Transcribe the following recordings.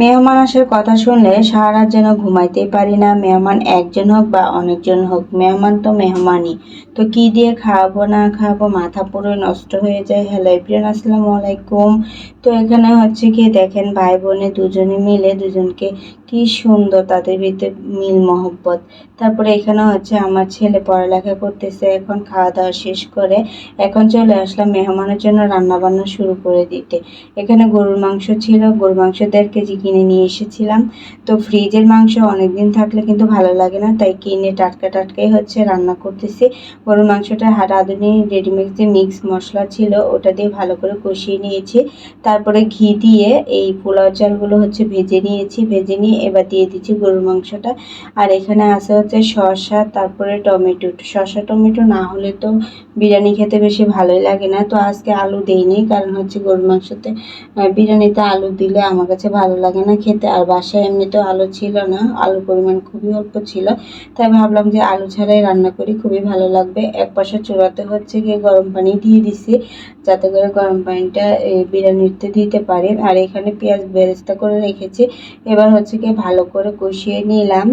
মেহমান আসার কথা শুনলে সারা যেন ঘুমাইতেই পারি না। মেহমান একজন হোক বা অনেকজন হোক, মেহমান তো মেহমানই। তো কি দিয়ে খাওয়াবো, না খাওয়াবো, মাথা পুরো নষ্ট হয়ে যায়। হ্যালো এভরিয়ান আসসালামু আলাইকুম। তো এখানে হচ্ছে কি, দেখেন ভাই বোনে দুজনে মিলে দুজনকে কি সুন্দর তাদের ভিতরে মিল মহব্বত। তারপরে এখানে হচ্ছে আমার ছেলে পড়ালেখা করতেছে, এখন খাওয়া দাওয়া শেষ করে এখন চলে আসলাম মেহমানের জন্য রান্না বান্না শুরু করে দিতে। এখানে গরুর মাংস ছিল, গরুর মাংস দেড় কেজি কিনে নিয়ে এসেছিলাম। তো ফ্রিজের মাংস অনেক দিন থাকলে কিন্তু ভালো লাগে না, তাই কিনে টাটকা টাটকাই হচ্ছে রান্না করতেছি। গরুর মাংসটা রাঁধুনি রেডিমেড যে মিক্স মশলা ছিল, ওটা দিয়ে ভালো করে কষিয়ে নিয়েছি। তারপরে ঘি দিয়ে এই পোলাও চালগুলো হচ্ছে ভেজে নিয়েছি, ভেজে নিয়ে এবার দিয়ে দিচ্ছি গরুর মাংসটা। আর এখানে আছে হচ্ছে শসা, তারপরে টমেটো। শসা, টমেটো না হলে তো বিরিয়ানি খেতে বেশি ভালোই লাগে না। তো আজকে আলু দেইনি, কারণ হচ্ছে গরুর মাংসতে বিরিয়ানিতে আলু দিলে আমার কাছে ভালো লাগে না খেতে, আর বাসায় এমনিতেও আলু ছিল না, আলুর পরিমাণ খুবই অল্প ছিল। তাই ভাবলাম যে আলু ছাড়াই রান্না করি, খুবই ভালো লাগবে। এক পাশে চূড়াতে হচ্ছে গিয়ে গরম পানি দিয়ে দিছি, যাতে করে গরম পানিটা বিরিয়ানিতে দিতে পারি। আর এখানে পেঁয়াজ বেরেস্তা করে রেখেছি। এবার হচ্ছে গিয়ে ভালো করে কষিয়ে নিলাম।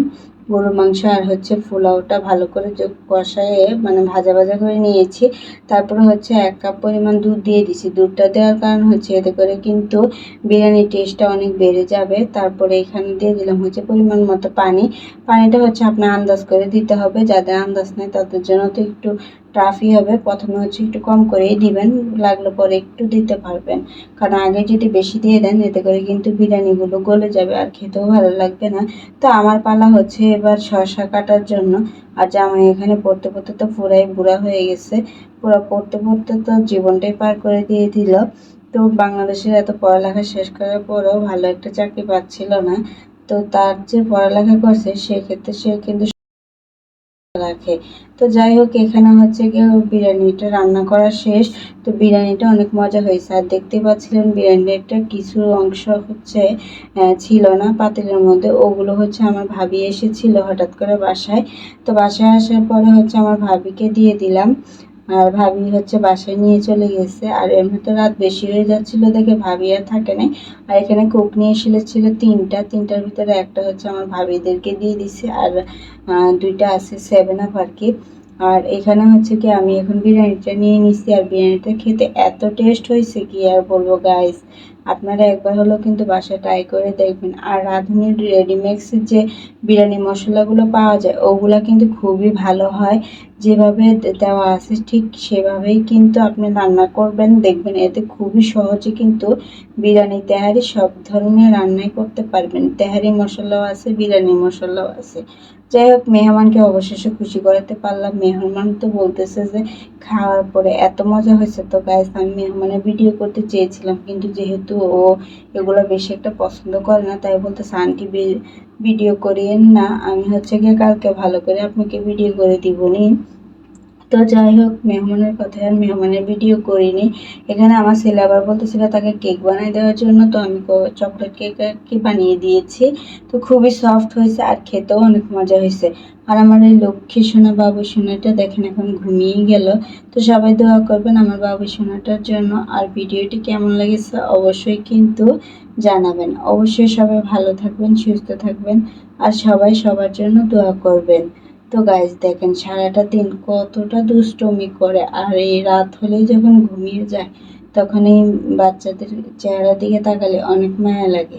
গরুর মাংস আর হচ্ছে পোলাওটা ভালো করে কষায়ে মানে ভাজা ভাজা করে নিয়েছি। তারপরে হচ্ছে এক কাপ পরিমাণ দুধ দিয়ে দিছি। দুধটা দেওয়ার কারণ হচ্ছে এতে করে কিন্তু বিরিয়ানির টেস্টটা অনেক বেড়ে যাবে। তারপরে এখানে দিয়ে দিলাম হচ্ছে পরিমাণ মতো পানি। পানিটা হচ্ছে আপনার আন্দাজ করে দিতে হবে। যাদের আন্দাজ নেই তাদের জন্য তো একটু ট্রাফি হবে, প্রথমে হচ্ছে একটু কম করেই দিবেন, লাগলে পরে একটু দিতে পারবেন। কারণ আগে যদি বেশি দিয়ে দেন, এতে করে কিন্তু বিরিয়ানিগুলো গলে যাবে আর খেতেও ভালো লাগবে না। তো আমার পালা হচ্ছে এবার শসা কাটার জন্য। আর জামাই এখানে পড়তে পড়তে তো পুরাই বুড়া হয়ে গেছে। পুরো পড়তে পড়তে তো জীবনটাই পার করে দিয়ে দিল। তো বাংলাদেশের এত পড়ালেখা শেষ করার পরেও ভালো একটা চাকরি পাচ্ছিল না। তো তার যে পড়ালেখা করছে, সেক্ষেত্রে সে কিন্তু রাখে। তো যাই হোক, এখানে হচ্ছে গিয়ে বিরিয়ানিটা রান্না করা শেষ। তো বিরিয়ানিটা অনেক মজা হয়েছে। আর দেখতে পাচ্ছিলেন বিরিয়ানিটা কিছু অংশ হচ্ছে ছিল না পাতিলের মধ্যে। ওগুলো হচ্ছে আমার ভাবি এসেছিল হঠাৎ করে বাসায়। তো বাসায় আসার পরে হচ্ছে আমার ভাবিকে দিয়ে দিলাম। আর ভাবি হচ্ছে বাসায় নিয়ে চলে গেছে। আর এমনি তো রাত বেশি হয়ে যাচ্ছিল দেখে ভাবি আর থাকে নাই। আর এখানে কোক নিয়ে এসেছিল তিনটা। তিনটার ভিতরে একটা হচ্ছে আমার ভাবিদেরকে দিয়ে দিছে। আর দুইটা আছে সেভেন আপ আর কি। আর এখানে হচ্ছে কি আমি এখন বিরিয়ানিটা নিয়ে নিছি। আর বিরিয়ানিটা খেতে এত টেস্ট হয়েছে কি আর বলব গাইস আপনারা একবার হলেও কিন্তু বাসায় ট্রাই করে দেখবেন। আর রাঁধুনি রেডিমেক্সের যে বিরিয়ানি মশলাগুলো পাওয়া যায়, ওগুলো কিন্তু খুবই ভালো হয়। যেভাবে দেওয়া আছে ঠিক সেভাবেই কিন্তু আপনি রান্না করবেন। দেখবেন এতে খুবই সহজে কিন্তু বিরিয়ানি, তেহারি সব ধরনের রান্নাই করতে পারবেন। তেহারি মশলাও আছে, বিরিয়ানি মশলাও আছে। যাই হোক, মেহমানকে অবশেষে খুশি করাতে পারলাম। মেহমান তো বলতেছে যে খাওয়ার পরে এত মজা হয়েছে তো গাইস আমি মেহমানের ভিডিও করতে চেয়েছিলাম। কিন্তু যেহেতু ও এগুলো বেশি একটা পছন্দ করে না, তাই বলতেছে, আন্টি ভিডিও করিয়েন না। আমি হচ্ছে গিয়ে কালকে ভালো করে আপনাকে ভিডিও করে দিব নি তো যাই হোক, মেহমানের কথায় আর মেহমানের ভিডিও করিনি। এখানে আমার ছেলে আবার বলতেছিল তাকে কেক বানিয়ে দেওয়ার জন্য, তো আমি চকলেট কেক আর কি বানিয়ে দিয়েছি। তো খুবই সফট হয়েছে আর খেতেও অনেক মজা হয়েছে। আর আমার এই লক্ষ্মী সোনা বাবু সোনাটা দেখেন এখন ঘুমিয়ে গেল। তো সবাই দোয়া করবেন আমার বাবু সোনাটার জন্য। আর ভিডিওটি কেমন লেগেছে অবশ্যই কিন্তু জানাবেন। অবশ্যই সবাই ভালো থাকবেন, সুস্থ থাকবেন। আর সবাই সবার জন্য দোয়া করবেন। তো গাইজ দেখেন সারাটা দিন কতটা দুষ্টমি করে। আর এই রাত হলেই যখন ঘুমিয়ে যায় তখন এই বাচ্চাদের চেহারা দিকে তাকালে অনেক মায়া লাগে।